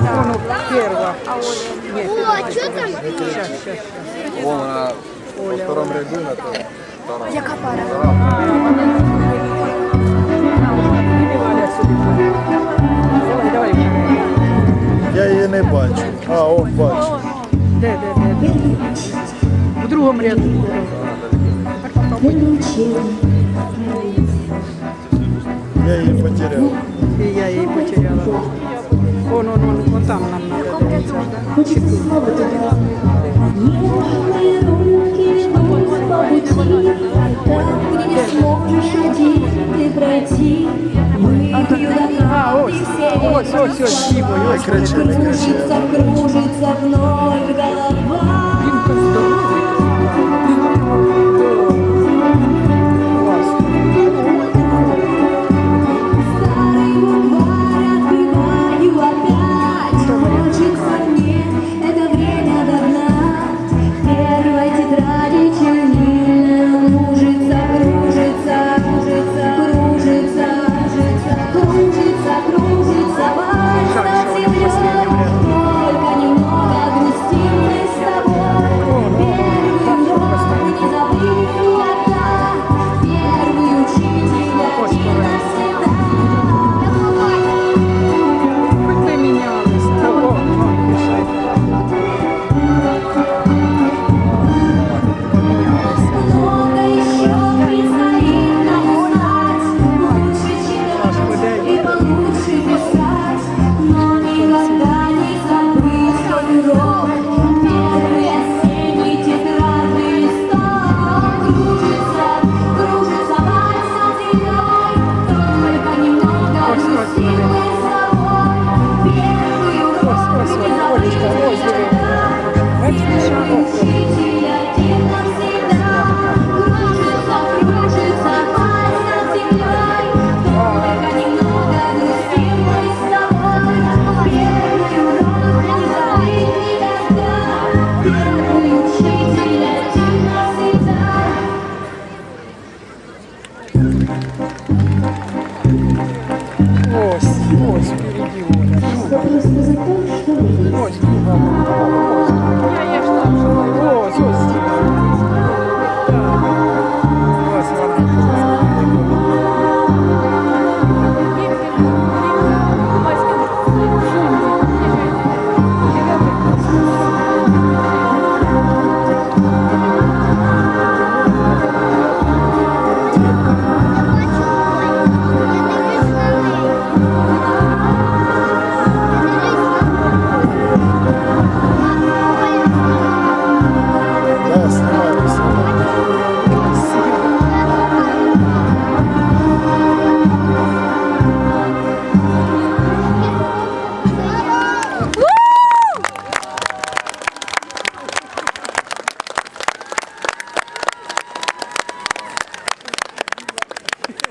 Воно перва. Ні, О, что там? щас, щас, щас. Вон вона по второму ряду на то. втором. Яка пара? Іди, Валя, сюди. Давай, давай. Я її не бачу. А, о, бачу. Де, де, де, де? В другому ряду. Я її потеряв. І я її потеряла. Вон, вон, вон, вон там нам надо дивитися. Хочеться слава тобі. Ніжні руки ждуть по пути, так не сможешь один ты пройти. Выпью до А, ось, ось, ось, ось, Дімо, Не ось. кричи, не кричи. Кружится, кружится вновь голова. Ось, Олечка, забыть ось, диви. никогда. Оля. Хотела сказать то, что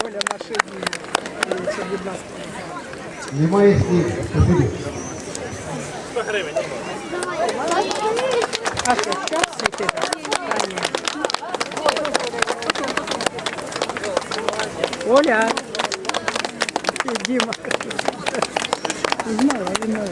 Оля машині. Дивіться, будь ласка. Немає слів. Спасибі. А що, час світить? Та ні. Оля. І Діма. Не знаю, він на